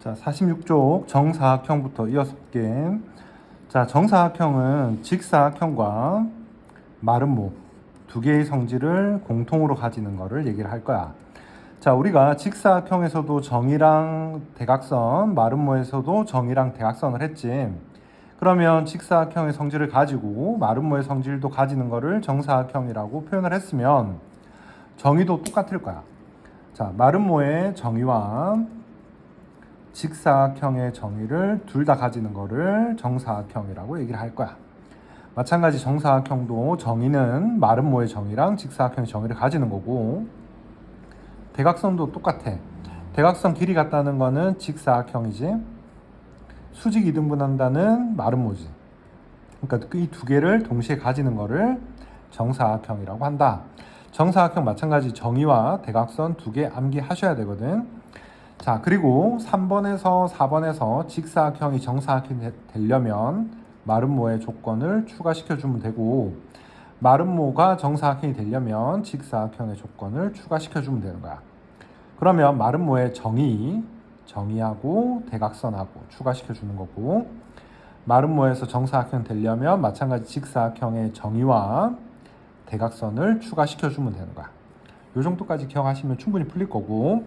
자, 46쪽 정사각형부터 이어서 볼게. 자, 정사각형은 직사각형과 마름모 두 개의 성질을 공통으로 가지는 것을 얘기를 할 거야. 자, 우리가 직사각형에서도 정이랑 대각선, 마름모에서도 정이랑 대각선을 했지. 그러면 직사각형의 성질을 가지고 마름모의 성질도 가지는 것을 정사각형이라고 표현을 했으면 정의도 똑같을 거야. 자, 마름모의 정의와 직사각형의 정의를 둘 다 가지는 거를 정사각형이라고 얘기를 할 거야. 마찬가지 정사각형도 정의는 마름모의 정의랑 직사각형의 정의를 가지는 거고 대각선도 똑같아. 대각선 길이 같다는 거는 직사각형이지. 수직 이등분한다는 마름모지. 그러니까 이 두 개를 동시에 가지는 거를 정사각형이라고 한다. 정사각형 마찬가지 정의와 대각선 두 개 암기하셔야 되거든. 자, 그리고 3번에서 4번에서 직사각형이 정사각형이 되- 되려면 마름모의 조건을 추가시켜 주면 되고 마름모가 정사각형이 되려면 직사각형의 조건을 추가시켜 주면 되는 거야. 그러면 마름모의 정의, 정의하고 대각선하고 추가시켜 주는 거고 마름모에서 정사각형 되려면 마찬가지 직사각형의 정의와 대각선을 추가시켜 주면 되는 거야. 요 정도까지 기억하시면 충분히 풀릴 거고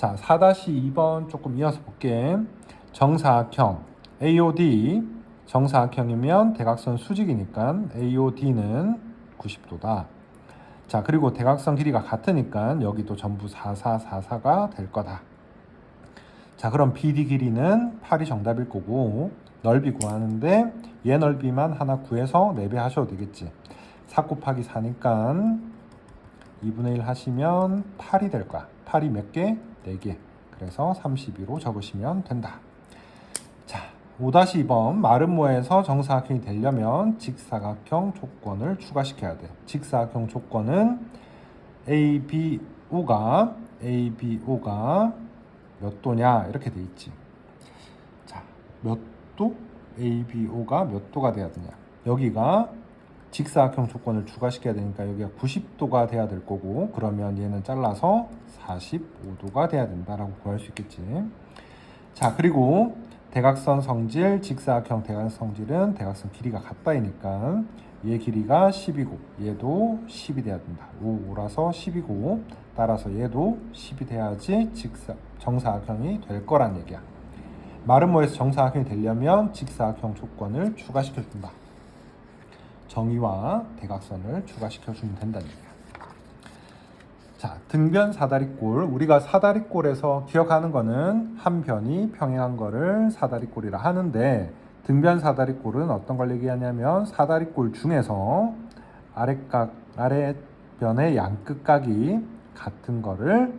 자, 4-2번 조금 이어서 볼게. 정사각형 AOD 정사각형이면 대각선 수직이니까 AOD는 90도다. 자, 그리고 대각선 길이가 같으니까 여기도 전부 4444가 될 거다. 자, 그럼 BD 길이는 8이 정답일 거고 넓이 구하는데 얘 넓이만 하나 구해서 4배 하셔도 되겠지. 4 곱하기 4니까 2분의 1 하시면 8이 될 거야. 8이 몇 개? 4개. 그래서 32로 적으시면 된다. 자, 5-2번 마름모에서 정사각형이 되려면 직사각형 조건을 추가시켜야 돼. 직사각형 조건은 ABO가 ABO가 몇 도냐 이렇게 돼 있지. 자, 몇 도? ABO가 몇 도가 돼야 되냐? 여기가 직사각형 조건을 추가시켜야 되니까 여기가 90도가 돼야 될 거고 그러면 얘는 잘라서 45도가 돼야 된다라고 구할 수 있겠지. 자 그리고 대각선 성질, 직사각형 대각선 성질은 대각선 길이가 같다이니까 얘 길이가 10이고 얘도 10이 돼야 된다. 5, 5라서 10이고 따라서 얘도 10이 돼야지 직사 정사각형이 될 거란 얘기야. 마름모에서 정사각형이 되려면 직사각형 조건을 추가시켜 준다. 정의와 대각선을 추가시켜 주면 된다는 얘기야. 자, 등변 사다리꼴. 우리가 사다리꼴에서 기억하는 거는 한 변이 평행한 거를 사다리꼴이라 하는데 등변 사다리꼴은 어떤 걸 얘기하냐면 사다리꼴 중에서 아랫각 아랫변의 양끝각이 같은 거를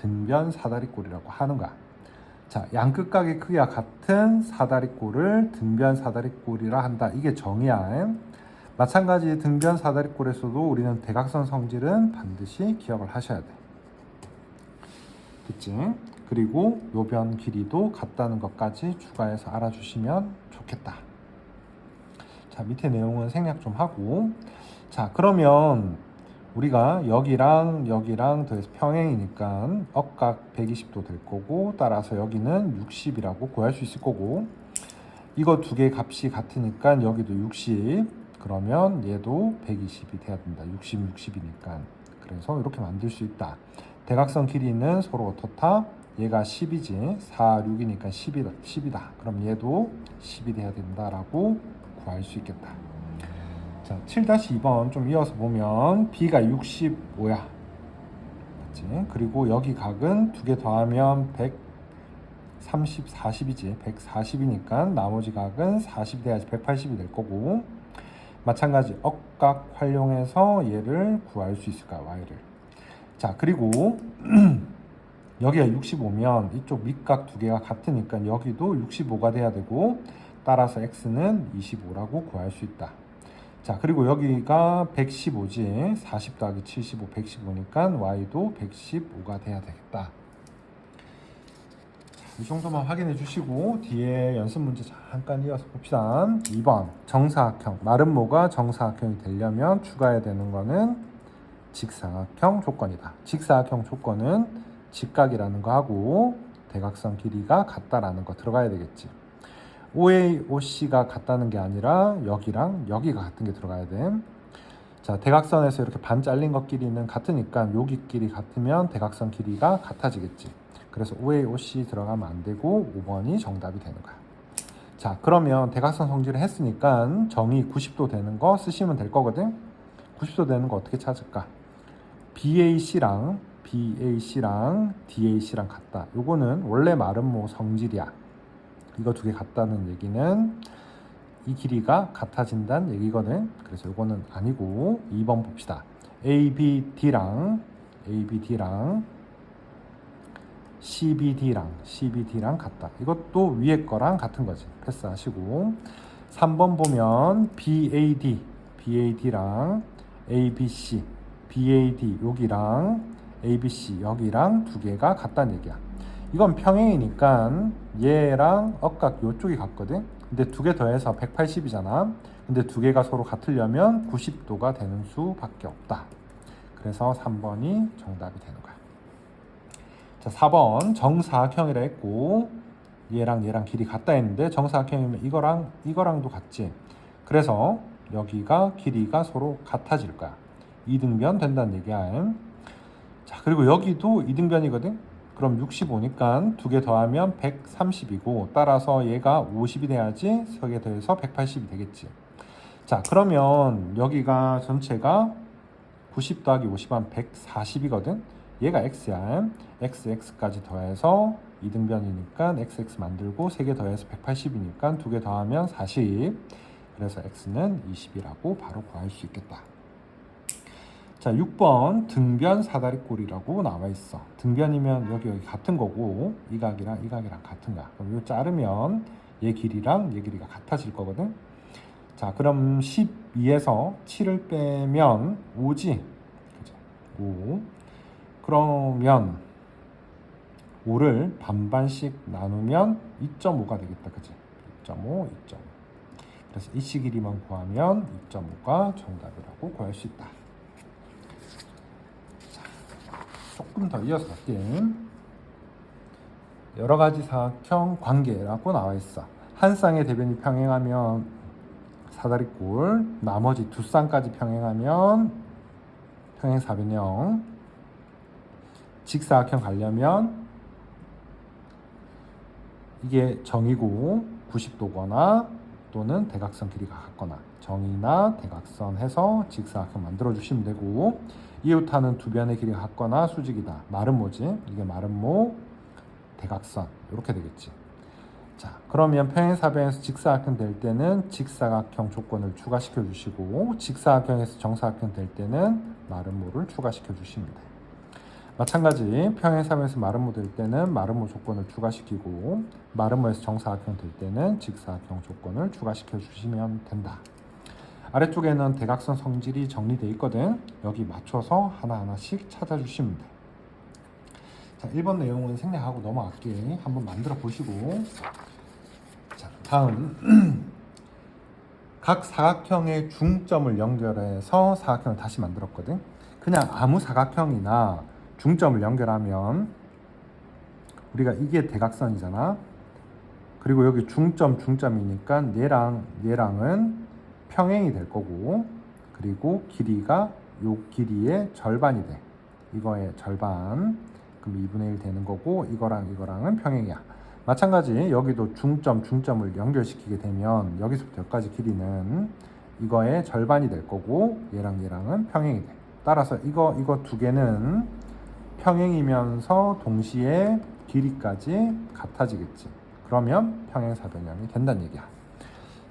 등변 사다리꼴이라고 하는 거야. 자, 양끝각의 크기가 같은 사다리꼴을 등변 사다리꼴이라 한다. 이게 정의야. 마찬가지 등변 사다리꼴에서도 우리는 대각선 성질은 반드시 기억을 하셔야 돼. 됐지? 그리고 요변 길이도 같다는 것까지 추가해서 알아주시면 좋겠다. 자, 밑에 내용은 생략 좀 하고. 자, 그러면 우리가 여기랑 여기랑 더해서 평행이니까 억각 120도 될 거고 따라서 여기는 60이라고 구할 수 있을 거고 이거 두 개 값이 같으니까 여기도 60 그러면 얘도 120이 돼야 된다 60 60이니까 그래서 이렇게 만들 수 있다 대각선 길이는 서로 어떻다 얘가 10이지 4 6이니까 10이다 10이다 그럼 얘도 10이 돼야 된다라고 구할 수 있겠다 자, 7-2번 좀 이어서 보면 B가 65야. 맞지? 그리고 여기 각은 두 개 더하면 130, 40이지. 140이니까 나머지 각은 40이 돼야지 180이 될 거고. 마찬가지 억각 활용해서 얘를 구할 수 있을까? Y를. 자, 그리고 여기가 65면 이쪽 밑각 두 개가 같으니까 여기도 65가 돼야 되고 따라서 X는 25라고 구할 수 있다. 자 그리고 여기가 115지 40 더하기 75 115니까 y도 115가 돼야 되겠다 자, 이 정도만 확인해 주시고 뒤에 연습 문제 잠깐 이어서 봅시다 2번 정사각형 마름모가 정사각형이 되려면 추가해야 되는 거는 직사각형 조건이다 직사각형 조건은 직각이라는 거 하고 대각선 길이가 같다라는 거 들어가야 되겠지. OA, OC가 같다는 게 아니라 여기랑 여기가 같은 게 들어가야 돼. 자, 대각선에서 이렇게 반 잘린 것 길이는 같으니까 여기 길이 같으면 대각선 길이가 같아지겠지. 그래서 OA, OC 들어가면 안 되고 5번이 정답이 되는 거야. 자, 그러면 대각선 성질을 했으니까 정이 90도 되는 거 쓰시면 될 거거든. 90도 되는 거 어떻게 찾을까? BAC랑 BAC랑 DAC랑 같다. 요거는 원래 마름모 성질이야. 이거 두 개 같다는 얘기는 이 길이가 같아진다는 얘기거든. 그래서 요거는 아니고 2번 봅시다. ABD랑 ABD랑 CBD랑 CBD랑 같다. 이것도 위에 거랑 같은 거지. 패스하시고 3번 보면 BAD BAD랑 ABC BAD 여기랑 ABC 여기랑 두 개가 같다는 얘기야. 이건 평행이니까 얘랑 억각 요쪽이 같거든. 근데 두 개 더해서 180이잖아. 근데 두 개가 서로 같으려면 90도가 되는 수밖에 없다. 그래서 3번이 정답이 되는 거야. 자, 4번 정사각형이라 했고 얘랑 얘랑 길이 같다 했는데 정사각형이면 이거랑 이거랑도 같지. 그래서 여기가 길이가 서로 같아질 거야. 이등변 된다는 얘기야. 자, 그리고 여기도 이등변이거든. 그럼 65니까 두 개 더하면 130이고 따라서 얘가 50이 돼야지 세 개 더해서 180이 되겠지. 자, 그러면 여기가 전체가 90 더하기 50하면 140이거든. 얘가 x야. x x까지 더해서 이등변이니까 x x 만들고 세개 더해서 180이니까 두개 더하면 40. 그래서 x는 20이라고 바로 구할 수 있겠다. 자, 6번 등변 사다리꼴이라고 나와 있어. 등변이면 여기 여기 같은 거고 이 각이랑 이 각이랑 같은 가. 그럼 이거 자르면 얘 길이랑 얘 길이가 같아질 거거든. 자, 그럼 12에서 7을 빼면 5지. 그죠? 5. 그러면 5를 반반씩 나누면 2.5가 되겠다. 그지? 2.5, 2.5. 그래서 이시 길이만 구하면 2.5가 정답이라고 구할 수 있다. 조금 더 이어서 갈게. 여러 가지 사각형 관계라고 나와 있어. 한 쌍의 대변이 평행하면 사다리꼴, 나머지 두 쌍까지 평행하면 평행 사변형. 직사각형 가려면 이게 정이고 90도거나 또는 대각선 길이가 같거나 정이나 대각선 해서 직사각형 만들어 주시면 되고 이웃하는 두 변의 길이가 같거나 수직이다. 마름모지. 이게 마름모 대각선 이렇게 되겠지. 자, 그러면 평행사변에서 직사각형 될 때는 직사각형 조건을 추가시켜 주시고 직사각형에서 정사각형 될 때는 마름모를 추가시켜 주시면 돼. 마찬가지 평행사변에서 마름모 될 때는 마름모 조건을 추가시키고 마름모에서 정사각형 될 때는 직사각형 조건을 추가시켜 주시면 된다. 아래쪽에는 대각선 성질이 정리되어 있거든. 여기 맞춰서 하나하나씩 찾아주시면 돼. 자, 1번 내용은 생략하고 넘어갈게. 한번 만들어 보시고. 자, 다음. 각 사각형의 중점을 연결해서 사각형을 다시 만들었거든. 그냥 아무 사각형이나 중점을 연결하면 우리가 이게 대각선이잖아. 그리고 여기 중점 중점이니까 얘랑 얘랑은 평행이 될 거고 그리고 길이가 요 길이의 절반이 돼. 이거의 절반. 그럼 2분의 1 되는 거고 이거랑 이거랑은 평행이야. 마찬가지 여기도 중점 중점을 연결시키게 되면 여기서부터 여기까지 길이는 이거의 절반이 될 거고 얘랑 얘랑은 평행이 돼. 따라서 이거 이거 두 개는 평행이면서 동시에 길이까지 같아지겠지. 그러면 평행사변형이 된다는 얘기야.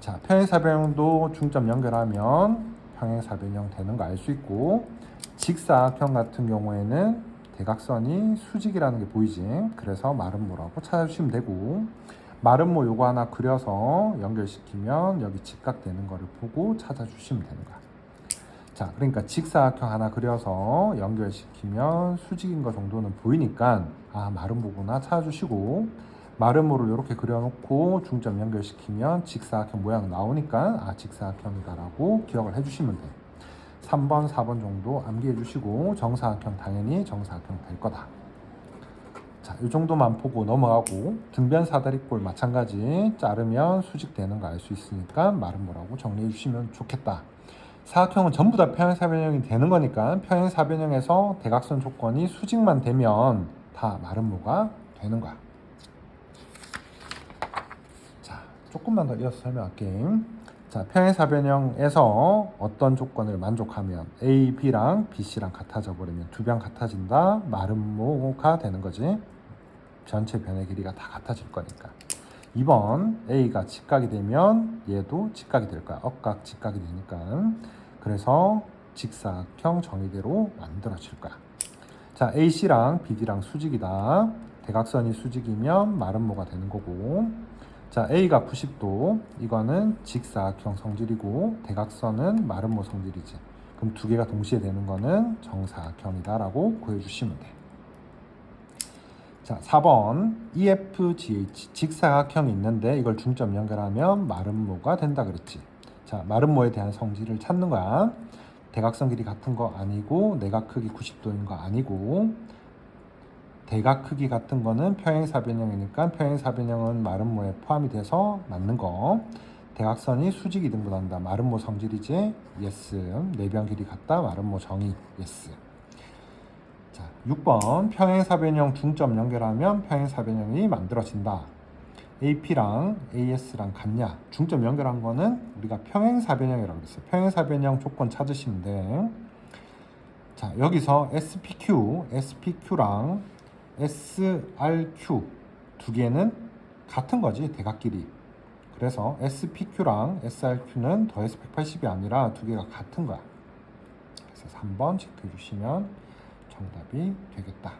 자, 평행사변형도 중점 연결하면 평행사변형 되는 거 알 수 있고 직사각형 같은 경우에는 대각선이 수직이라는 게 보이지. 그래서 마름모라고 찾아주시면 되고 마름모 요거 하나 그려서 연결시키면 여기 직각되는 거를 보고 찾아주시면 되는 거야. 자, 그러니까 직사각형 하나 그려서 연결시키면 수직인 거 정도는 보이니까 아, 마름모구나 찾아주시고 마름모를 이렇게 그려놓고 중점 연결시키면 직사각형 모양 나오니까 아, 직사각형이다라고 기억을 해주시면 돼요. 3번, 4번 정도 암기해 주시고 정사각형 당연히 정사각형 될 거다. 자, 이 정도만 보고 넘어가고 등변 사다리꼴 마찬가지 자르면 수직되는 거 알 수 있으니까 마름모라고 정리해 주시면 좋겠다. 사각형은 전부 다 평행사변형이 되는 거니까 평행사변형에서 대각선 조건이 수직만 되면 다 마름모가 되는 거야. 자, 조금만 더 이어서 설명할게. 자, 평행사변형에서 어떤 조건을 만족하면 A, B랑 B, C랑 같아져 버리면 두 변 같아진다. 마름모가 되는 거지. 전체 변의 길이가 다 같아질 거니까. 2번 A가 직각이 되면 얘도 직각이 될 거야. 억각 직각이 되니까. 그래서 직사각형 정의대로 만들어질 거야. 자, AC랑 BD랑 수직이다. 대각선이 수직이면 마름모가 되는 거고. 자, A가 90도. 이거는 직사각형 성질이고 대각선은 마름모 성질이지. 그럼 두 개가 동시에 되는 거는 정사각형이다라고 구해 주시면 돼. 자, 4번 EFGH 직사각형이 있는데 이걸 중점 연결하면 마름모가 된다 그랬지. 자, 마름모에 대한 성질을 찾는 거야. 대각선 길이 같은 거 아니고 내각 크기 90도인 거 아니고 대각 크기 같은 거는 평행사변형이니까 평행사변형은 마름모에 포함이 돼서 맞는 거. 대각선이 수직이 등분한다. 마름모 성질이지. 예스. 내변 길이 같다. 마름모 정의. 예스. 자, 6번 평행사변형 중점 연결하면 평행사변형이 만들어진다. AP랑 AS랑 같냐? 중점 연결한 거는 우리가 평행사변형이라고 그랬어요. 평행사변형 조건 찾으시면 돼. 자, 여기서 SPQ, SPQ랑 SRQ 두 개는 같은 거지, 대각끼리. 그래서 SPQ랑 SRQ는 더해서 180이 아니라 두 개가 같은 거야. 그래서 3번 체크해 주시면 정답이 되겠다.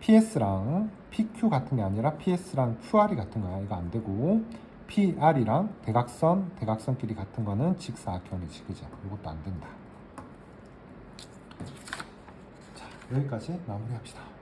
PS랑 PQ 같은 게 아니라 PS랑 QR이 같은 거야. 이거 안 되고 PR이랑 대각선, 대각선끼리 같은 거는 직사각형이지, 그죠? 이것도 안 된다. 자, 여기까지 마무리합시다.